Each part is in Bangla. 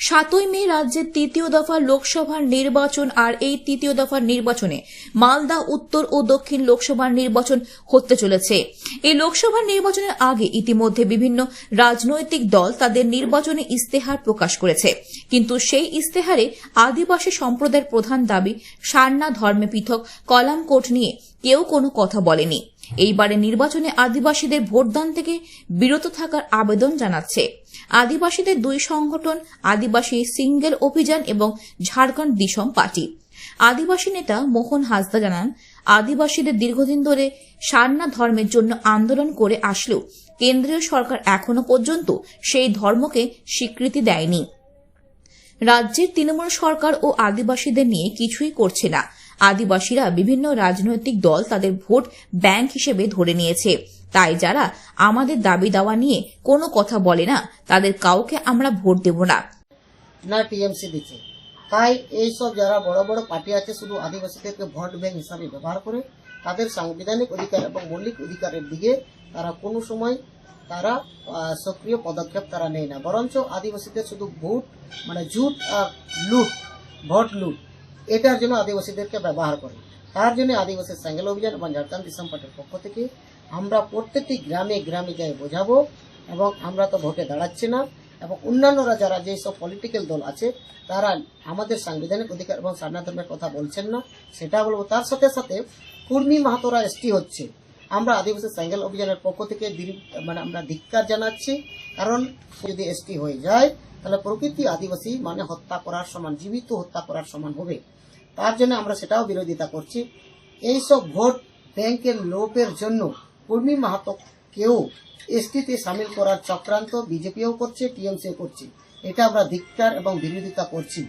সাতই মে রাজ্যের তৃতীয় দফা লোকসভার নির্বাচন আর এই তৃতীয় দফার নির্বাচনে মালদা, উত্তর ও দক্ষিণ লোকসভার নির্বাচন হতে চলেছে। এই লোকসভার নির্বাচনের আগে ইতিমধ্যে বিভিন্ন রাজনৈতিক দল তাদের নির্বাচনী ইস্তেহার প্রকাশ করেছে। কিন্তু সেই ইস্তেহারে আদিবাসী সম্প্রদায়ের প্রধান দাবি সারনা ধর্মে পৃথক কলাম কোট নিয়ে কেউ কোনো কথা বলেনি। এইবারে নির্বাচনে আদিবাসীদের ভোটদান থেকে বিরত থাকার আবেদন জানাচ্ছে। আদিবাসীদের দুই সংগঠন, আদিবাসী সিঙ্গেল অভিযান এবং ঝাড়খণ্ড দিশম পার্টি। আদিবাসী নেতা মোহন হাসদা জানান, আদিবাসীদের দীর্ঘদিন ধরে সান্না ধর্মের জন্য আন্দোলন করে আসলেও কেন্দ্রীয় সরকার এখনও পর্যন্ত সেই ধর্মকে স্বীকৃতি দেয়নি। রাজ্যের তৃণমূল সরকার ও আদিবাসীদের নিয়ে কিছুই করছে না। আদিবাসীরা বিভিন্ন রাজনৈতিক দল তাদের ভোট ব্যাংক হিসেবে ধরে নিয়েছে। তাই যারা আমাদের দাবি দাওয়া নিয়ে কোনো কথা বলে না, তাদের কাউকে আমরা ভোট দেব না। না, টিএমসি দিচ্ছে। তাই এইসব যারা বড় বড় পার্টি আছে, শুধু আদিবাসীদেরকে ভোট ব্যাংক হিসাবে ব্যবহার করে, তাদের সাংবিধানিক অধিকার এবং মৌলিক অধিকারের দিকে তারা কোনো সময় তারা সক্রিয় পদক্ষেপ তারা নেয় না। বরঞ্চ আদিবাসীদের শুধু ভোট মানে জুট আর লুট, ভোট লুট। এটার জন্য আদিবাসীদেরকে ব্যবহার করে। তার জন্য আদিবাসী স্যাঙ্গেল অভিযান এবং ঝাড়খণ্ড দিশম পার্টির পক্ষ থেকে আমরা প্রত্যেকটি গ্রামে গ্রামে যাই বোঝাবো এবং আমরা তো ভোটে দাঁড়াচ্ছি না এবং অন্যান্যরা যারা যেসব পলিটিক্যাল দল আছে, তারা আমাদের সাংবিধানিক অধিকার এবং ধর্মের কথা বলছেন না, সেটা বলব। তার সাথে সাথে কুর্মী মাহাতোরা এসটি হচ্ছে। আমরা আদিবাসী সাইকেল অভিযানের পক্ষ থেকে মানে আমরা ধিক্কার জানাচ্ছি, কারণ যদি এসটি হয়ে যায়, তাহলে প্রকৃতি আদিবাসী মানে হত্যা করার সমান, জীবিত হত্যা করার সমান হবে। তার জন্য আমরা সেটাও বিরোধিতা করছি। এইসব ভোট ব্যাংকের লোপের জন্য কর্মী মাহাতোকেও এসটিতে সামিল করার চক্রান্ত বিজেপিও করছে, টিএমসিও করছে। এটা আমরা ধিক্কার এবং বিরোধিতা করছি।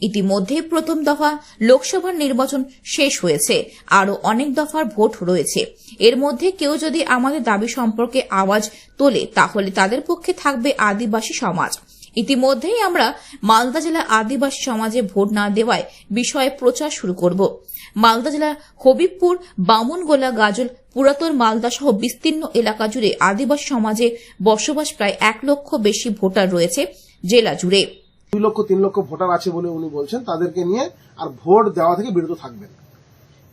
ইতিমধ্যে প্রথম দফা লোকসভার নির্বাচন শেষ হয়েছে। আরও অনেক দফার ভোট রয়েছে। এর মধ্যে কেউ যদি আমাদের দাবি সম্পর্কে আওয়াজ তোলে, তাহলে তাদের পক্ষে থাকবে আদিবাসী সমাজ। ইতিমধ্যেই আমরা মালদা জেলা আদিবাসী সমাজে ভোট না দেওয়ায় বিষয়ে প্রচার শুরু করব। মালদা জেলার হবিবপুর, বামুনগোলা গাজল, পুরাতন মালদা সহ বিস্তীর্ণ এলাকা জুড়ে আদিবাসী সমাজে বসবাস প্রায় এক লক্ষ বেশি ভোটার রয়েছে জেলা জুড়ে। দুই লক্ষ, তিন লক্ষ ভোটার আছে বলে উনি বলছেন, তাদেরকে নিয়ে আর ভোট দেওয়া থেকে বিরত থাকবেন।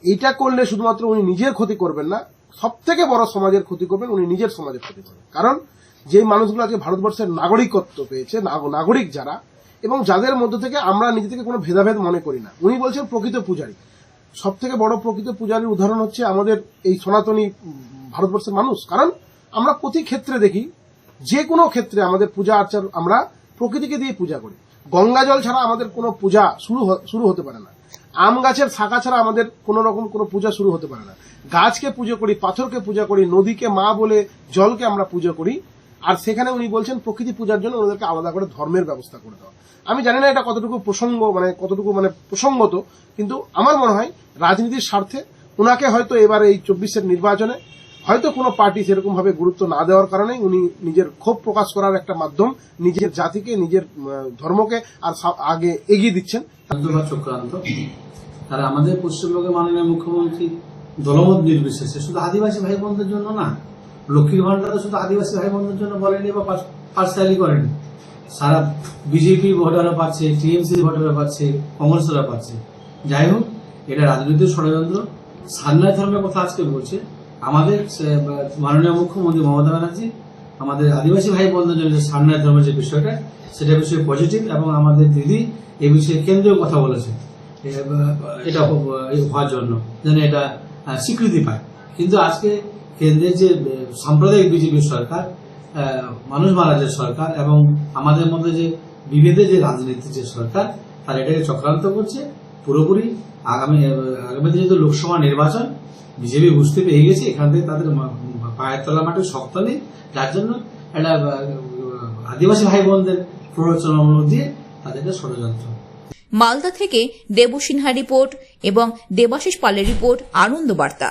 এইটা করলে শুধুমাত্র উনি নিজের ক্ষতি করবেন না সব থেকে বড় সমাজের ক্ষতি করবেন উনি নিজের সমাজের ক্ষতি করবেন। কারণ যে মানুষগুলো আজকে ভারতবর্ষের নাগরিকত্ব পেয়েছে, নাগ- নাগরিক যারা, এবং যাদের মধ্যে থেকে আমরা নিজে থেকে কোনো ভেদাভেদ মনে করি না, উনি বলছেন প্রকৃত পূজারী। সব থেকে বড় প্রকৃত পূজারীর উদাহরণ হচ্ছে আমাদের এই সনাতনী ভারতবর্ষের মানুষ। কারণ আমরা প্রতি ক্ষেত্রে দেখি, যে কোনো ক্ষেত্রে আমাদের পূজা আর্চার আমরা প্রকৃতিকে দিয়ে পূজা করি। গঙ্গা জল ছাড়া আমাদের কোনো পূজা শুরু শুরু হতে পারে না। আম গাছের শাখা ছাড়া আমাদের কোনো রকম কোনো পূজা শুরু হতে পারে না। গাছকে পুজো করি, পাথরকে পূজা করি, নদীকে মা বলে জলকে আমরা পুজো করি। আর সেখানে উনি বলছেন, প্রকৃতি পূজার জন্য ওনাদেরকে আলাদা করে ধর্মের ব্যবস্থা করে দেওয়া আমি জানি না এটা কতটুকু প্রসঙ্গ মানে কতটুকু মানে প্রসঙ্গত, কিন্তু আমার মনে হয় রাজনীতির স্বার্থে ওনাকে হয়তো এবার এই চব্বিশের নির্বাচনে হয়তো কোনো পার্টি সেরকম ভাবে গুরুত্ব না দেওয়ার কারণে উনি নিজের ক্ষোভ প্রকাশ করার একটা মাধ্যম নিজের জাতিকে, নিজের ধর্মকে আর আগে এগিয়ে দিচ্ছেন। চক্রান্ত। আর আমাদের পশ্চিমবঙ্গের মাননীয় মুখ্যমন্ত্রী দলমত নির্বিশেষে শুধু আদিবাসী ভাই বোনদের জন্য না, লক্ষ্মীর ভান্ডারও শুধু আদিবাসী ভাই বোনদের জন্য বলেনি বা পার্সালি করেনি। সারা বিজেপি ভোটাররা পাচ্ছে টিএমসি ভোটাররা পাচ্ছে কংগ্রেসরা পাচ্ছে। যাই হোক, এটা রাজনৈতিক ষড়যন্ত্র। সান্নায় ধর্মের কথা আজকে বলছে। আমাদের মাননীয় মুখ্যমন্ত্রী মমতা ব্যানার্জি, আমাদের আদিবাসী ভাই বোনদের জন্য যে সান্নায় ধর্মের যে বিষয়টা, সেটা বিষয়ে পজিটিভ এবং আমাদের দিদি এই বিষয়ে কেন্দ্রীয় কথা বলেছে। এটা হওয়ার জন্য, যেন এটা স্বীকৃতি পায়। কিন্তু আজকে কেন্দ্রের যে সাম্প্রদায়িক বিজেপি সরকার মানুষ মারা যে সরকার এবং আমাদের মধ্যে যে বিভেদের যে রাজনীতি যে সরকার, তারা এটাকে চক্রান্ত করছে। পুরোপুরি আগামী আগামী দিনে তো লোকসভা নির্বাচন, বিজেপি বুঝতে পেরে গেছে, এখান থেকে তাদের পায়ের তলা মাঠে শক্ত নেই, যার জন্য একটা আদিবাসী ভাই বোনদের প্ররোচনামূলক দিয়ে তাদেরকে ষড়যন্ত্র। মালদা থেকে দেবসিনহা রিপোর্ট এবং দেবাশিস পালের রিপোর্ট আনন্দ বার্তা